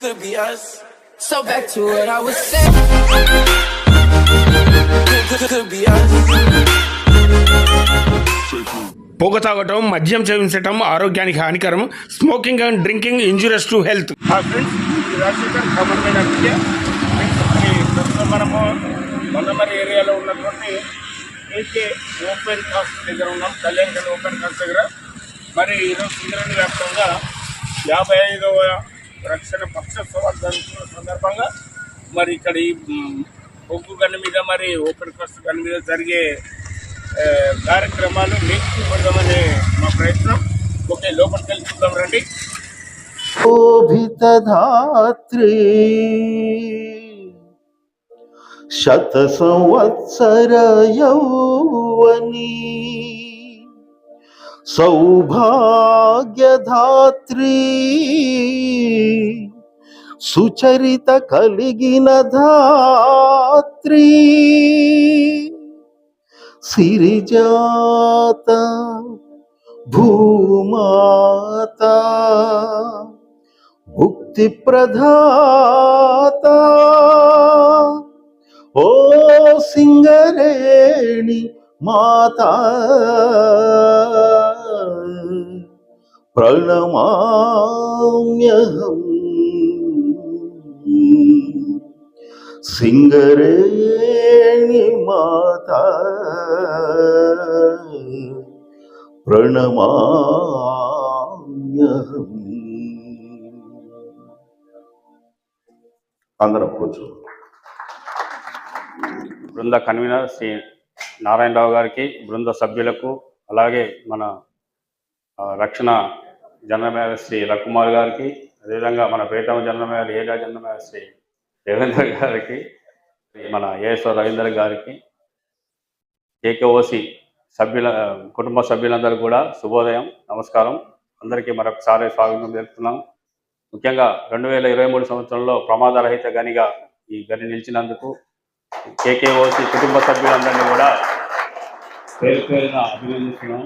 Could be us. So back to what I was saying. Could, be us. పొగ తాగటం మద్యం సేవించటం ఆరోగ్యానికి హానికరం smoking and drinking injurious to health మనము మొన్నమరి ఏరియాలో ఉన్నటువంటి ఏకే ఓపెన్ కాస్ట్ దగ్గర ఉన్నాం కళ్యాణ్ ఓపెన్ కాస్ట్ దగ్గర మరి ఈరోజు సుందరని వ్యాప్తంగా యాభై ఐదవ రక్షణ పక్షోత్సవాలు జరుగుతున్న సందర్భంగా మరి ఇక్కడ ఈ మ్, బొగ్గు మీద మరి ఓపెన్ కాస్ట్ గని మీద జరిగే కార్యక్రమాలు మీకు చూడమనే మా ప్రయత్నం. ఓకే లోపలికి వెళ్ళి చూద్దాం రండి. శోభితధాత్రీ శత సంవత్సర యౌవనీ. సౌభాగ్యధాత్రీ సుచరిత కలిగిన ధాత్రీ సిరిజాత భూమాత ముక్తి ప్రధాత ఓ సింగరేణి మాత ప్రణమామ్యహం సింగరేణి మాత ప్రణమామ్యహం అందరం కూర్చో బృంద కన్వీనర్ శ్రీ నారాయణరావు గారికి బృంద సభ్యులకు అలాగే మన రక్షణ జనరల్ మేనేజర్ శ్రీ రకుమార్ గారికి అదేవిధంగా మన ప్రీతమ general manager area general manager Shri Devendra గారికి మన ఏఎస్ఆర్ రవీందర్ గారికి ఏకేఓసి సభ్యుల కుటుంబ సభ్యులందరూ కూడా శుభోదయం నమస్కారం. అందరికీ మరొకసారి స్వాగతం తెలుపుతున్నాం. ముఖ్యంగా రెండు వేల ఇరవై మూడు సంవత్సరంలో ప్రమాదరహిత గనిగా ఈ గని నిలిచినందుకు కేకేఓసి కుటుంబ సభ్యులందరినీ కూడా పేరు పేరున అభినందిస్తున్నాం.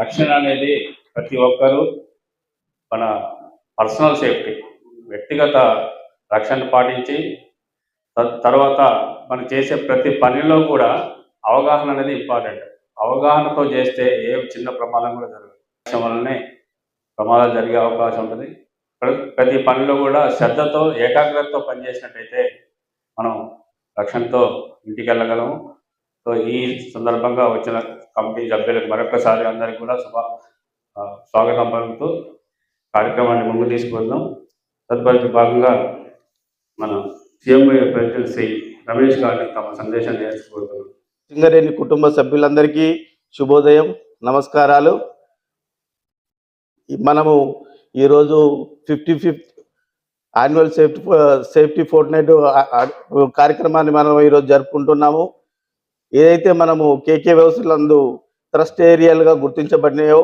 రక్షణ అనేది ప్రతి ఒక్కరూ మన పర్సనల్ సేఫ్టీ వ్యక్తిగత రక్షణ పాటించి తర్వాత మనం చేసే ప్రతి పనిలో కూడా అవగాహన అనేది ఇంపార్టెంట్. అవగాహనతో చేస్తే ఏ చిన్న ప్రమాదం కూడా జరగదు. రక్షణ వల్లనే ప్రమాదాలు జరిగే అవకాశం ఉంటుంది. ప్ర- ప్రతి పనిలో కూడా శ్రద్ధతో ఏకాగ్రతతో పనిచేసినట్టయితే మనం రక్షణతో ఇంటికి వెళ్ళగలము సో ఈ సందర్భంగా వచ్చిన కమిటీ సభ్యులకు మరొకసారి అందరికీ కూడా శుభ స్వాగతం పలుకుతూ కార్యక్రమాన్ని ముందు తీసుకువెళ్దాం. తదుపరి భాగంగా మన సీఎం ప్రెసిడెంట్ శ్రీ రమేష్ గారిని తమ సందేశాన్ని నేర్చుకోగలుగుతున్నాం సింగరేణి కుటుంబ సభ్యులందరికీ శుభోదయం నమస్కారాలు. మనము ఈరోజు fifty fifth annual safety safety fortnight కార్యక్రమాన్ని మనం ఈరోజు జరుపుకుంటున్నాము. ఏదైతే మనము కేకే వ్యవస్థలందు ట్రస్ట్ ఏరియాలుగా గుర్తించబడినాయో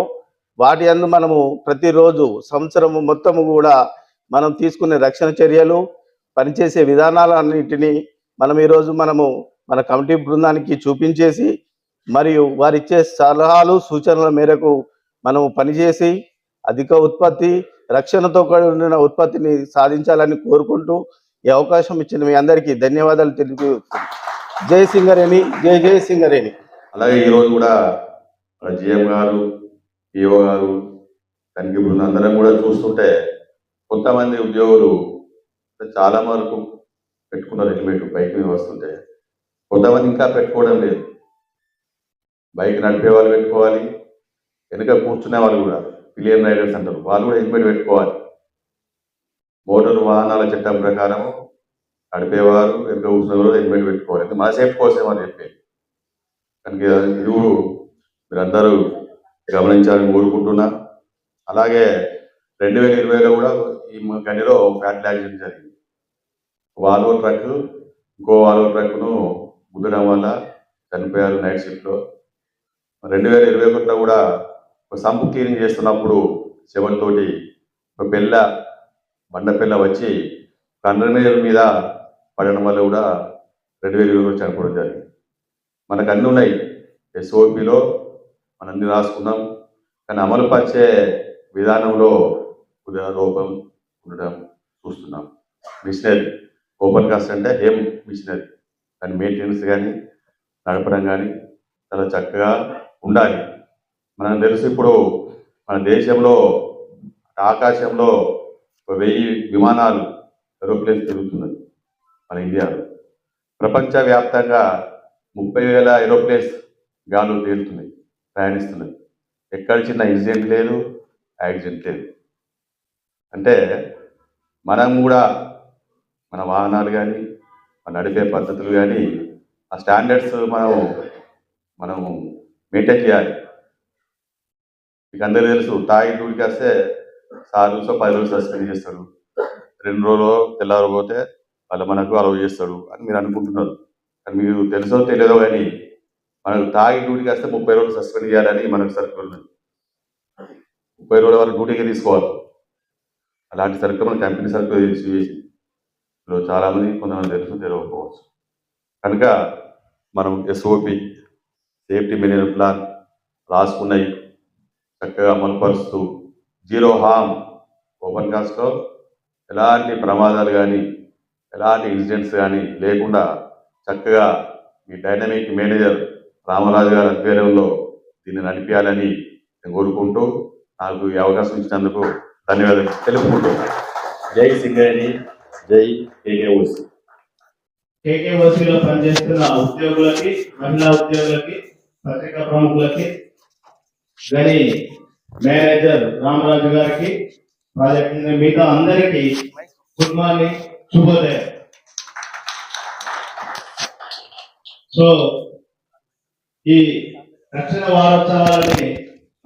వాటి అందు మనము ప్రతిరోజు సంవత్సరం మొత్తము కూడా మనం తీసుకునే రక్షణ చర్యలు పనిచేసే విధానాలన్నింటినీ మనం ఈరోజు మనము మన కమిటీ బృందానికి చూపించేసి మరియు వారిచ్చే సలహాలు సూచనల మేరకు మనము పనిచేసి అధిక ఉత్పత్తి రక్షణతో కూడిన ఉత్పత్తిని సాధించాలని కోరుకుంటూ ఈ అవకాశం ఇచ్చిన మీ అందరికీ ధన్యవాదాలు తెలిపి జై సింగరేణి జై జై సింగరేణి. అలాగే ఈరోజు కూడా జిఎం గారు పిఓ గారు తనిఖీ బృందం అందరం కూడా చూస్తుంటే కొంతమంది ఉద్యోగులు చాలా వరకు పెట్టుకున్నారు హెల్మెట్ బైక్ మీద వస్తుంటే కొంతమంది ఇంకా పెట్టుకోవడం లేదు. బైక్ నడిపే వాళ్ళు పెట్టుకోవాలి వెనుక కూర్చునే వాళ్ళు కూడా పిలియన్ రైడర్స్ అంటారు. వాళ్ళు కూడా హెల్మెట్ పెట్టుకోవాలి. మోటార్ వాహనాల చట్టం ప్రకారం నడిపేవారు వెనుక కూర్చున్న కూడా హెల్మెట్ పెట్టుకోవాలి. మా మన సేఫ్ కోసం అని చెప్పి కనుక ఇది మీరందరూ గమనించాలని కోరుకుంటున్నా అలాగే రెండు వేల ఇరవైలో కూడా ఈ మ- గనిలో ఫ్యాట్ యాక్సిడెంట్ జరిగింది. వాల్వో ట్రక్ ఇంకో వాల్వో ట్రక్ను గుద్దడం వల్ల చనిపోయారు నైట్ షిఫ్ట్లో. రెండు వేల ఇరవై ఒకటిలో కూడా ఒక సంపు క్లీనింగ్ చేస్తున్నప్పుడు శవంతోటి ఒక పిల్ల బండ పిల్ల వచ్చి కండ్రనీరు మీద పడడం వల్ల కూడా రెండు వేల ఇరవై ఒకటి చనిపోవడం జరిగింది. మనకు అన్నీ ఉన్నాయి ఎస్ఓపిలో మనం అన్ని రాసుకున్నాం కానీ అమలు పరిచే విధానంలో కొద్దిగా లోపం ఉండడం చూస్తున్నాం. మిషనరీ ఓపెన్ కాస్ట్ అంటే ఏం మిషనరీ? దాని మెయింటెనెన్స్ కానీ నడపడం కానీ చాలా చక్కగా ఉండాలి. మనకు తెలుసు ఇప్పుడు మన దేశంలో ఆకాశంలో ఒక వెయ్యి విమానాలు ఏరోప్లేన్స్ తిరుగుతున్నది మన ఇండియాలో. ప్రపంచవ్యాప్తంగా ముప్పై వేల ఏరోప్లేన్స్ గాలు తేలుతున్నాయి. ప్రయాణిస్తున్నాయి ఎక్కడ చిన్న ఇన్సిడెంట్ లేదు యాక్సిడెంట్ లేదు. అంటే మనం కూడా మన వాహనాలు కానీ మన నడిపే పద్ధతులు కానీ ఆ స్టాండర్డ్స్ మనం మనం మెయింటైన్ చేయాలి. మీకు అందరూ తెలుసు తాగి టూడికి వస్తే సార్ చూసో పది రోజులు సస్పెండ్ చేస్తాడు రెండు రోజులు తెల్లారు పోతే వాళ్ళు మనకు అలవ్ చేస్తాడు అని మీరు అనుకుంటున్నారు. కానీ మీకు తెలుసో తెలియదో కానీ మనకు తాగి డ్యూటీకి వస్తే ముప్పై రోజులు సస్పెండ్ చేయాలని మనకు సర్కిల్ ముప్పై రోజుల వరకు డ్యూటీకి తీసుకోవాలి. అలాంటి సర్కుల్ మన కంపెనీ సర్కిల్ ఇష్యూ చేసింది చాలామంది కొంతమంది తెలుసు తెలియకపోవచ్చు. కనుక మనం ఎస్ఓపి సేఫ్టీ మేనేజ్మెంట్ ప్లాన్ రాసుకున్నాయి చక్కగా అమలుపరుస్తూ జీరో హామ్ ఓపెన్ కాస్ట్లో ఎలాంటి ప్రమాదాలు కానీ ఎలాంటి ఇన్సిడెంట్స్ కానీ లేకుండా చక్కగా మీ డైనమిక్ మేనేజర్ రామరాజు గారి ఆధ్వర్యంలో దీన్ని నడిపించాలని నేను కోరుకుంటూ నాకు ఈ అవకాశం ఇచ్చినందుకు ధన్యవాదాలు తెలుపుకుంటున్నాను జై సింగరేణి జై కేకేఓసి కేకేఓసీలో పనిచేస్తున్న ఉద్యోగులకి మహిళా ఉద్యోగులకి పత్రికా ప్రముఖులకి గని మేనేజర్ రామరాజు గారికి ప్రాజెక్ట్ మిగతా అందరికీ గుడ్ మార్నింగ్ శుభోదయం. సో ఈ రక్షణ వారోత్సవాలని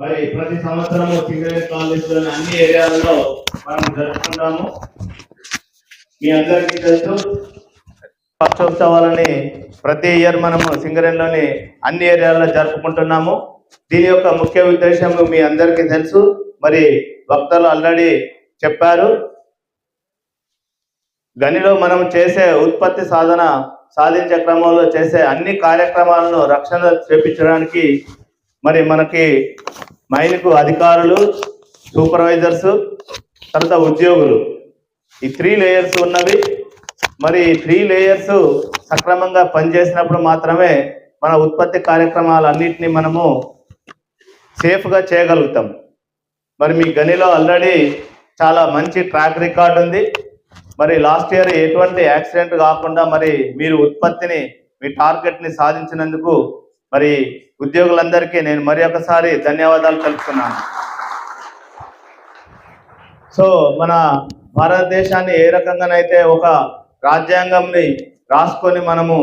మరి ప్రతి సంవత్సరము సింగరేణి కాలేజీలోని అన్ని ఏరియాలలో మనం జరుపుకుంటాము. మీ అందరికీ తెలుసు పక్షోత్సవాలని ప్రతి ఇయర్ మనము సింగరేణిలోని అన్ని ఏరియాలలో జరుపుకుంటున్నాము. దీని యొక్క ముఖ్య ఉద్దేశం మీ అందరికీ తెలుసు. మరి వక్తలు ఆల్రెడీ చెప్పారు. గనిలో మనం చేసే ఉత్పత్తి సాధన సాధించే క్రమంలో చేసే అన్ని కార్యక్రమాలను రక్షణ చేపించడానికి మరి మనకి మైన్కు అధికారులు సూపర్వైజర్స్ తర్వాత ఉద్యోగులు. ఈ త్రీ లేయర్స్ ఉన్నవి. మరి త్రీ లేయర్స్ సక్రమంగా పనిచేసినప్పుడు మాత్రమే మన ఉత్పత్తి కార్యక్రమాలన్నింటినీ మనము సేఫ్గా చేయగలుగుతాం. మరి మీ గనిలో ఆల్రెడీ చాలా మంచి ట్రాక్ రికార్డ్ ఉంది. మరి లాస్ట్ ఇయర్ ఎటువంటి యాక్సిడెంట్ కాకుండా మరి మీరు ఉత్పత్తిని మీ టార్గెట్ని సాధించినందుకు మరి ఉద్యోగులందరికీ నేను మరి ఒకసారి ధన్యవాదాలు తెలుపుతున్నాను. సో మన భారతదేశాన్ని ఏ రకంగానైతే ఒక రాజ్యాంగంని రాసుకొని మనము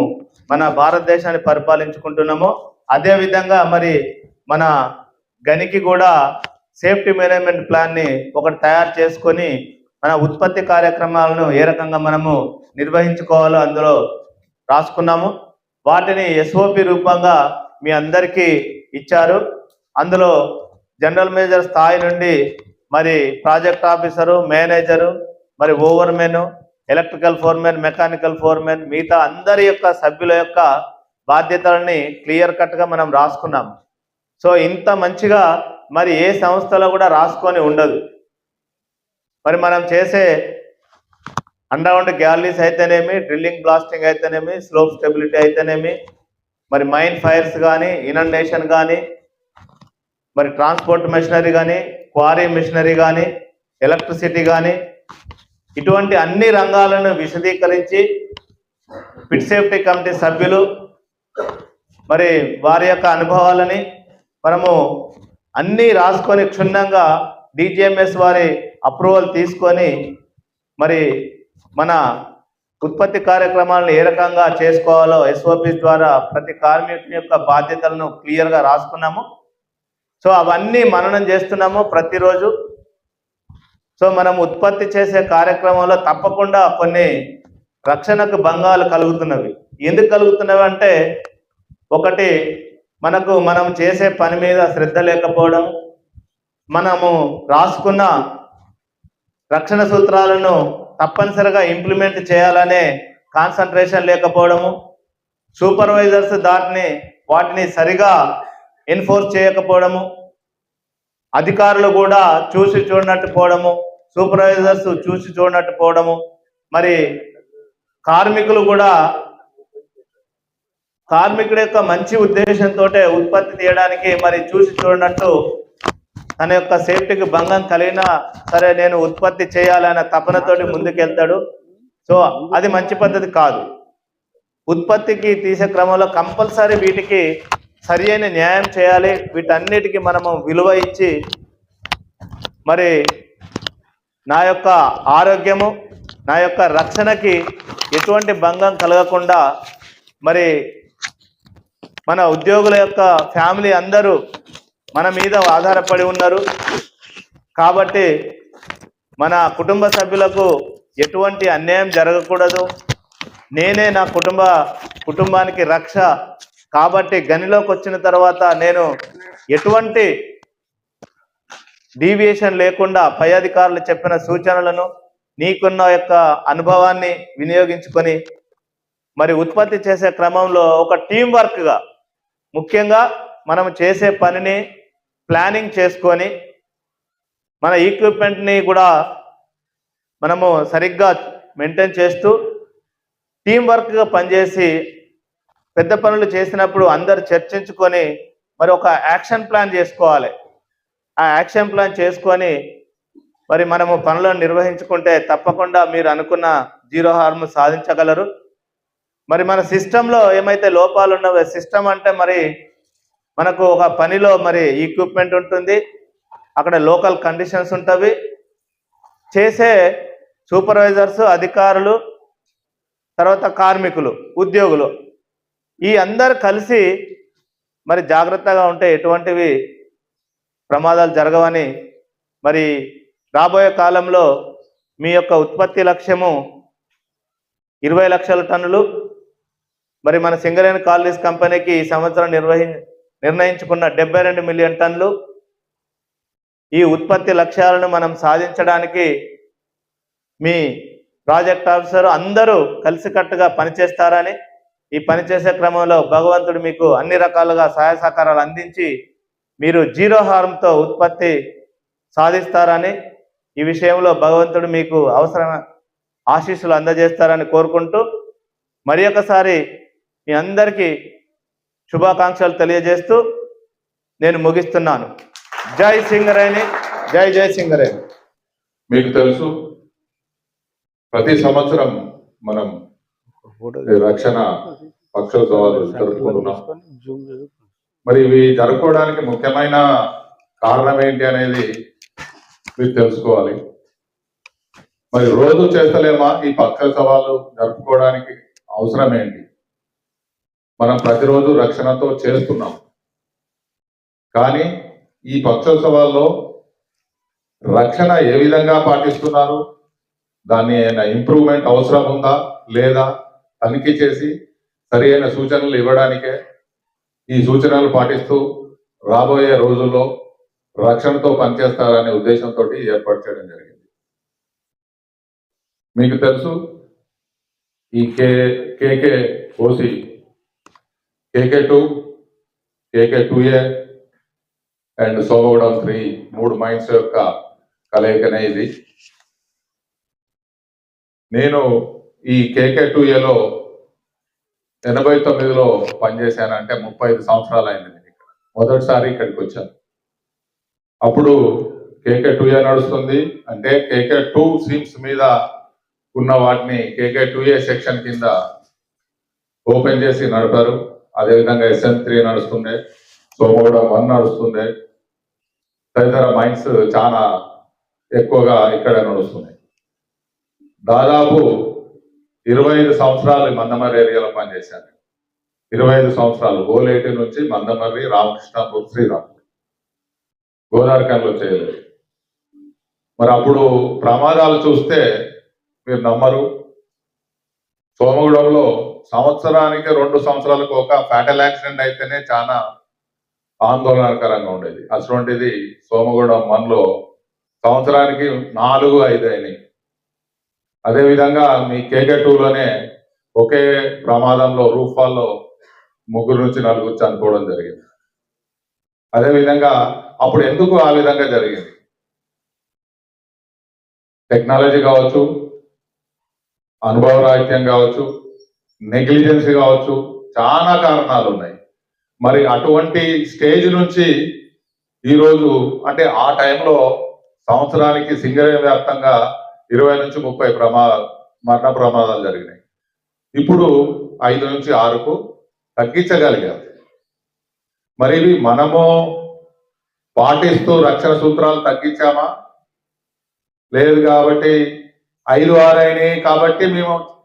మన భారతదేశాన్ని పరిపాలించుకుంటున్నామో అదేవిధంగా మరి మన గనికి కూడా సేఫ్టీ మేనేజ్మెంట్ ప్లాన్ని ఒకటి తయారు చేసుకొని మన ఉత్పత్తి కార్యక్రమాలను ఏ రకంగా మనము నిర్వహించుకోవాలో అందులో రాసుకున్నాము. వాటిని ఎస్ఓపి రూపంగా మీ అందరికీ ఇచ్చారు. అందులో జనరల్ మేనేజర్ స్థాయి నుండి మరి ప్రాజెక్ట్ ఆఫీసరు మేనేజరు మరి overmen electrical foreman mechanical foreman మిగతా అందరి యొక్క సభ్యుల యొక్క బాధ్యతలని క్లియర్ కట్గా మనం రాసుకున్నాం సో ఇంత మంచిగా మరి ఏ సంస్థలో కూడా రాసుకొని ఉండదు. మరి మనం చేసే అండర్గ్రౌండ్ గ్యాలరీస్ అయితేనేమి డ్రిల్లింగ్ బ్లాస్టింగ్ అయితేనేమి స్లోప్ స్టెబిలిటీ అయితేనేమి మరి మైన్ ఫైర్స్ కానీ ఇనండేషన్ కానీ మరి ట్రాన్స్పోర్ట్ మెషినరీ కానీ క్వారీ మిషనరీ కానీ ఎలక్ట్రిసిటీ కానీ ఇటువంటి అన్ని రంగాలను విశదీకరించి పిట్ సేఫ్టీ కమిటీ సభ్యులు మరి వారి యొక్క అనుభవాలని మనము అన్నీ రాసుకొని క్షుణ్ణంగా డిజిఎంఎస్ వారి అప్రూవల్ తీసుకొని మరి మన ఉత్పత్తి కార్యక్రమాలను ఏ రకంగా చేసుకోవాలో ఎస్ఓపిస్ ద్వారా ప్రతి కార్మికుని యొక్క బాధ్యతలను క్లియర్గా రాసుకున్నాము. సో అవన్నీ మననం చేస్తున్నాము ప్రతిరోజు. సో మనం ఉత్పత్తి చేసే కార్యక్రమంలో తప్పకుండా కొన్ని రక్షణకు భంగాలు కలుగుతున్నవి. ఎందుకు కలుగుతున్నవి అంటే ఒకటి మనకు మనం చేసే పని మీద శ్రద్ధ లేకపోవడం మనము రాసుకున్న రక్షణ సూత్రాలను తప్పనిసరిగా ఇంప్లిమెంట్ చేయాలనే కాన్సన్ట్రేషన్ లేకపోవడము సూపర్వైజర్స్ దాటిని వాటిని సరిగా ఎన్ఫోర్స్ చేయకపోవడము అధికారులు కూడా చూసి చూడనట్టు పోవడము సూపర్వైజర్స్ చూసి చూడనట్టు పోవడము మరి కార్మికులు కూడా కార్మికుడు యొక్క మంచి ఉద్దేశంతో ఉత్పత్తి తీయడానికి మరి చూసి చూడనట్టు తన యొక్క సేఫ్టీకి భంగం కలిగినా సరే నేను ఉత్పత్తి చేయాలనే తపనతోటి ముందుకెళ్తాడు. సో అది మంచి పద్ధతి కాదు. ఉత్పత్తికి తీసే క్రమంలో కంపల్సరీ వీటికి సరి అయిన న్యాయం చేయాలి. వీటన్నిటికీ మనము విలువ ఇచ్చి మరి నా యొక్క ఆరోగ్యము నా యొక్క రక్షణకి ఎటువంటి భంగం కలగకుండా మరి మన ఉద్యోగుల యొక్క ఫ్యామిలీ అందరూ మన మీద ఆధారపడి ఉన్నారు. కాబట్టి మన కుటుంబ సభ్యులకు ఎటువంటి అన్యాయం జరగకూడదు. నేనే నా కుటుంబ కుటుంబానికి రక్ష. కాబట్టి గనిలోకి వచ్చిన తర్వాత నేను ఎటువంటి డీవియేషన్ లేకుండా పై అధికారులు చెప్పిన సూచనలను నీకున్న యొక్క అనుభవాన్ని వినియోగించుకొని మరి ఉత్పత్తి చేసే క్రమంలో ఒక టీం వర్క్గా ముఖ్యంగా మనం చేసే పనిని ప్లానింగ్ చేసుకొని మన ఈక్విప్మెంట్ని కూడా మనము సరిగ్గా మెయింటైన్ చేస్తూ టీం వర్క్గా పనిచేసి పెద్ద పనులు చేసినప్పుడు అందరు చర్చించుకొని మరి ఒక యాక్షన్ ప్లాన్ చేసుకోవాలి. ఆ యాక్షన్ ప్లాన్ చేసుకొని మరి మనము పనులను నిర్వహించుకుంటే తప్పకుండా మీరు అనుకున్న జీరో హార్మ్ సాధించగలరు. మరి మన సిస్టంలో ఏమైతే లోపాలు ఉన్నవో సిస్టమ్ అంటే మరి మనకు ఒక పనిలో మరి ఈక్విప్మెంట్ ఉంటుంది. అక్కడ లోకల్ కండిషన్స్ ఉంటవి. చేసే సూపర్వైజర్స్ అధికారులు తర్వాత కార్మికులు ఉద్యోగులు ఈ అందరు కలిసి మరి జాగ్రత్తగా ఉంటే ఎటువంటివి ప్రమాదాలు జరగవని మరి రాబోయే కాలంలో మీ యొక్క ఉత్పత్తి లక్ష్యము ఇరవై లక్షల టన్నులు. మరి మన సింగరేణి కాలనీస్ కంపెనీకి ఈ సంవత్సరం నిర్వహి నిర్ణయించుకున్న డెబ్బై రెండు మిలియన్ టన్లు ఈ ఉత్పత్తి లక్ష్యాలను మనం సాధించడానికి మీ ప్రాజెక్ట్ ఆఫీసర్ అందరూ కలిసికట్టుగా పనిచేస్తారని ఈ పనిచేసే క్రమంలో భగవంతుడు మీకు అన్ని రకాలుగా సహాయ సహకారాలు అందించి మీరు జీరో హార్మ్తో ఉత్పత్తి సాధిస్తారని ఈ విషయంలో భగవంతుడు మీకు అవసరం ఆశీస్సులు అందజేస్తారని కోరుకుంటూ మరి ఒకసారి మీ అందరికీ శుభాకాంక్షలు తెలియజేస్తూ నేను ముగిస్తున్నాను. జై సింగరేణి జై జై సింగరేణి. మీకు తెలుసు ప్రతి సంవత్సరం మనం రక్షణ పక్షోత్సవాలు జరుపుకుంటున్నాం. మరి ఇవి జరుపుకోవడానికి ముఖ్యమైన కారణం ఏంటి అనేది మీరు తెలుసుకోవాలి. మరి రోజు చేస్తలేమా ఈ పక్షోత్సవాలు జరుపుకోవడానికి అవసరం ఏంటి? మనం ప్రతిరోజు రక్షణతో చేస్తున్నాం కానీ ఈ పక్షోత్సవాల్లో రక్షణ ఏ విధంగా పాటిస్తున్నారు? దాన్ని ఏమైనా ఇంప్రూవ్మెంట్ అవసరం ఉందా? లేదా? తనిఖీ చేసి సరి అయిన సూచనలు ఇవ్వడానికే ఈ సూచనలు పాటిస్తూ రాబోయే రోజుల్లో రక్షణతో పనిచేస్తారనే ఉద్దేశంతో ఏర్పాటు చేయడం జరిగింది. మీకు తెలుసు ఈ K KK OC KK two KK two A and Somagudem three మూడు మైండ్స్ యొక్క కలయికనే ఇది. నేను ఈ కేకే టూ ఏలో ఎనభై తొమ్మిదిలో పనిచేశాను అంటే ముప్పై ఐదు సంవత్సరాలు అయింది నేను ఇక్కడ. మొదటిసారి ఇక్కడికి వచ్చాను. అప్పుడు కేకే టూ ఏ నడుస్తుంది. అంటే కేకే టూ సీమ్స్ మీద ఉన్న వాటిని కేకే టూ ఏ సెక్షన్ కింద ఓపెన్ చేసి నడిపారు. అదేవిధంగా ఎస్ఎన్ త్రీ నడుస్తుండే సోమగూడ వన్ నడుస్తుండే. తదితర మైన్స్ చాలా ఎక్కువగా ఇక్కడ నడుస్తున్నాయి. దాదాపు ఇరవై ఐదు సంవత్సరాలు మందమర్రి ఏరియాలో పనిచేశాను. ఇరవై ఐదు సంవత్సరాలు గోలేటి నుంచి మందమర్రి రామకృష్ణాపూర్ శ్రీరామ్ గోదావరికంలో చేయలేదు. మరి అప్పుడు ప్రమాదాలు చూస్తే మీరు నమ్మరు. సోమగూడెంలో సంవత్సరానికి రెండు సంవత్సరాలకు ఒక ఫ్యాటల్ యాక్సిడెంట్ అయితేనే చాలా ఆందోళనకరంగా ఉండేది. అటువంటిది సోమగూడెం వన్లో సంవత్సరానికి నాలుగు ఐదు అయినాయి. అదేవిధంగా మీ కేకే టూలోనే ఒకే ప్రమాదంలో రూఫాల్లో ముగ్గురు నుంచి నలుగురు చనిపోవడం జరిగింది. అదేవిధంగా అప్పుడు ఎందుకు ఆ విధంగా జరిగింది? టెక్నాలజీ కావచ్చు అనుభవరాహిత్యం కావచ్చు నెగ్లిజెన్సీ కావచ్చు చాలా కారణాలు ఉన్నాయి మరి అటువంటి స్టేజ్ నుంచి ఈరోజు అంటే ఆ టైంలో సంవత్సరానికి సింగరేణి వ్యాప్తంగా ఇరవై నుంచి ముప్పై ప్రమాద మరణ ప్రమాదాలు జరిగినాయి. ఇప్పుడు ఐదు నుంచి ఆరుకు తగ్గించగలిగారు. మరి ఇవి మనము పాటిస్తూ రక్షణ సూత్రాలు తగ్గించామా? లేదు కాబట్టి ఐదు ఆరు అయినాయి కాబట్టి మేము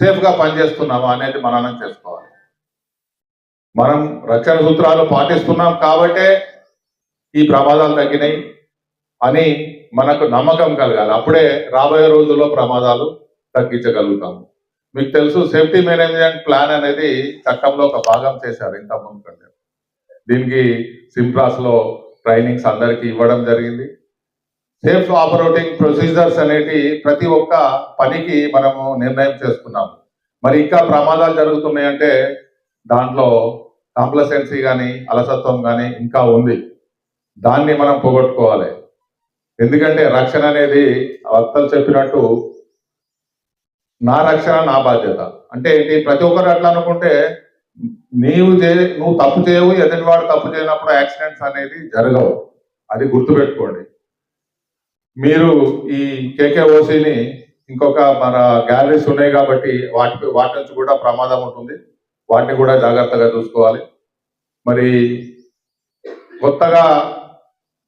సేఫ్గా పనిచేస్తున్నామా అనేది మననం చేసుకోవాలి. మనం రక్షణ సూత్రాలు పాటిస్తున్నాం కాబట్టే ఈ ప్రమాదాలు తగ్గినాయి అని మనకు నమ్మకం కలగాలి. అప్పుడే రాబోయే రోజుల్లో ప్రమాదాలు తగ్గించగలుగుతాము. మీకు తెలుసు సేఫ్టీ మేనేజ్మెంట్ ప్లాన్ అనేది చట్టంలో ఒక భాగం చేశారు ఇంత ముందు కంటే. దీనికి సింప్రాస్లో ట్రైనింగ్స్ అందరికీ ఇవ్వడం జరిగింది. సేఫ్ ఆపరేటింగ్ ప్రొసీజర్స్ అనేటి ప్రతి ఒక్క పనికి మనము నిర్ణయం చేసుకున్నాము. మరి ఇంకా ప్రమాదాలు జరుగుతున్నాయంటే దాంట్లో కాంప్లసెన్సీ కానీ అలసత్వం కానీ ఇంకా ఉంది. దాన్ని మనం పోగొట్టుకోవాలి. ఎందుకంటే రక్షణ అనేది వక్తలు చెప్పినట్టు నా రక్షణ నా బాధ్యత. అంటే ఏంటి? ప్రతి ఒక్కరు అట్లా అనుకుంటే నీవు చే నువ్వు తప్పు చేయవు ఎదుటివాడు తప్పు చేయనప్పుడు యాక్సిడెంట్స్ అనేది జరగవు. అది గుర్తుపెట్టుకోండి. మీరు ఈ కేకేఓసిని ఇంకొక మన గ్యాలరీస్ ఉన్నాయి కాబట్టి వాటి వాటి నుంచి కూడా ప్రమాదం ఉంటుంది. వాటిని కూడా జాగ్రత్తగా చూసుకోవాలి. మరి కొత్తగా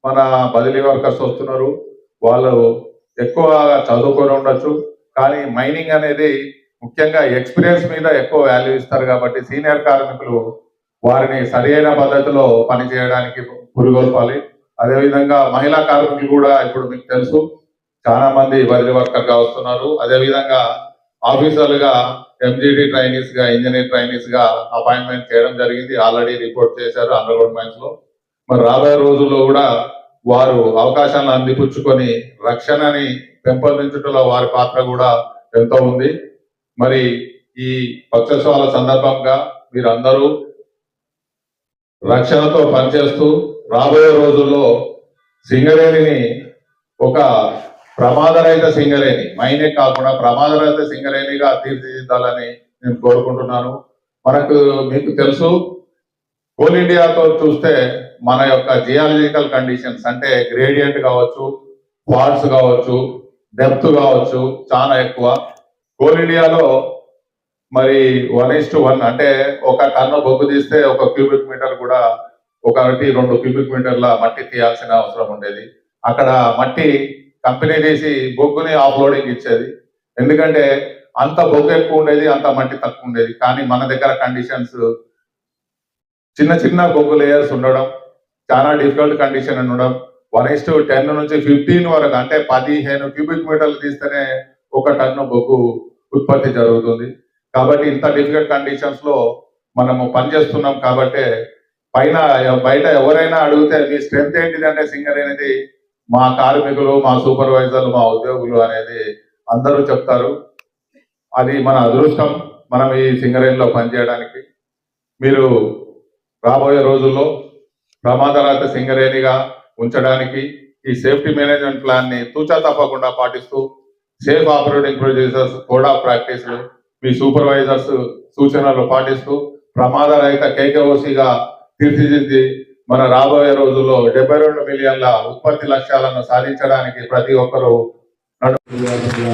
మన బదిలీ వర్కర్స్ వస్తున్నారు. వాళ్ళు ఎక్కువ చదువుకొని ఉండొచ్చు. కానీ మైనింగ్ అనేది ముఖ్యంగా ఎక్స్పీరియన్స్ మీద ఎక్కువ వాల్యూ ఇస్తారు కాబట్టి సీనియర్ కార్మికులు వారిని సరైన పద్ధతిలో పనిచేయడానికి పురుగొల్పాలి. అదేవిధంగా మహిళా కార్మికులు కూడా ఇప్పుడు మీకు తెలుసు చాలా మంది బదిలీ వర్కర్గా వస్తున్నారు. అదేవిధంగా ఆఫీసర్లుగా ఎంజీడీ ట్రైనీస్గా ఇంజనీర్ ట్రైనీస్గా అపాయింట్మెంట్ చేయడం జరిగింది. ఆల్రెడీ రిపోర్ట్ చేశారు అండర్ గ్రౌండ్ మైన్స్లో. మరి రాబోయే రోజుల్లో కూడా వారు అవకాశాలను అందిపుచ్చుకొని రక్షణని పెంపొందించడంలో వారి పాత్ర కూడా ఎంతో ఉంది. మరి ఈ పక్షోత్సవాల సందర్భంగా మీరందరూ రక్షణతో పనిచేస్తూ రాబోయే రోజుల్లో సింగరేణిని ఒక ప్రమాదరహిత సింగరేణి మైనే కాకుండా ప్రమాదరహిత సింగరేణిగా తీర్చిదిద్దాలని నేను కోరుకుంటున్నాను. మనకు మీకు తెలుసు కోల్ ఇండియాతో చూస్తే మన యొక్క జియాలజికల్ కండిషన్స్ అంటే గ్రేడియంట్ కావచ్చు ఫాల్ట్స్ కావచ్చు డెప్త్ కావచ్చు చాలా ఎక్కువ. కోల్ ఇండియాలో మరి వన్ ఇస్ టు వన్ అంటే ఒక టన్ను బొగ్గు తీస్తే ఒక క్యూబిక్ మీటర్ కూడా ఒకటి రెండు క్యూబిక్ మీటర్ల మట్టి తీయాల్సిన అవసరం ఉండేది. అక్కడ మట్టి కంపెనీ తీసి బొగ్గుని ఆఫ్లోడింగ్ ఇచ్చేది. ఎందుకంటే అంత బొగ్గు ఎక్కువ ఉండేది అంత మట్టి తక్కువ ఉండేది. కానీ మన దగ్గర కండిషన్స్ చిన్న చిన్న బొగ్గు లేయర్స్ ఉండడం చాలా డిఫికల్ట్ కండిషన్ ఉండడం వన్ ఇస్ టు టెన్ నుంచి ఫిఫ్టీన్ వరకు అంటే పదిహేను క్యూబిక్ మీటర్లు తీస్తేనే ఒక టన్ను బొగ్గు ఉత్పత్తి జరుగుతుంది. కాబట్టి ఇంత డిఫికల్ట్ కండిషన్స్లో మనము పనిచేస్తున్నాం కాబట్టి పైన బయట ఎవరైనా అడిగితే మీ స్ట్రెంత్ ఏంటిది అంటే సింగర్ అనేది మా కార్మికులు మా సూపర్వైజర్లు మా ఉద్యోగులు అనేది అందరూ చెప్తారు. అది మన అదృష్టం. మనం ఈ సింగరేణిలో పనిచేయడానికి. మీరు రాబోయే రోజుల్లో ప్రమాదరాత సింగరేణిగా ఉంచడానికి ఈ సేఫ్టీ మేనేజ్మెంట్ ప్లాన్ని తూచా తప్పకుండా పాటిస్తూ సేఫ్ ఆపరేటింగ్ ప్రొడ్యూసర్స్ కూడా ప్రాక్టీసులు మీ సూపర్వైజర్స్ సూచనలు పాటిస్తూ ప్రమాదరహిత కేకేఓసిగా తీర్చిదిద్ది మన రాబోయే రోజుల్లో డెబ్బై రెండు మిలియన్ల ఉత్పత్తి లక్ష్యాలను సాధించడానికి ప్రతి ఒక్కరూ నడుపుకోవాల్సిందిగా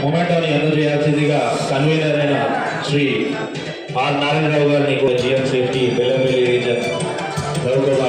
మొమెంటోని అందజేయాల్సిందిగా కన్వీనర్ అయిన శ్రీ ఆర్ నారాయణరావు గారిని జిఎం సేఫ్టీ బెల్లంపల్లి రీజన్ గౌరవ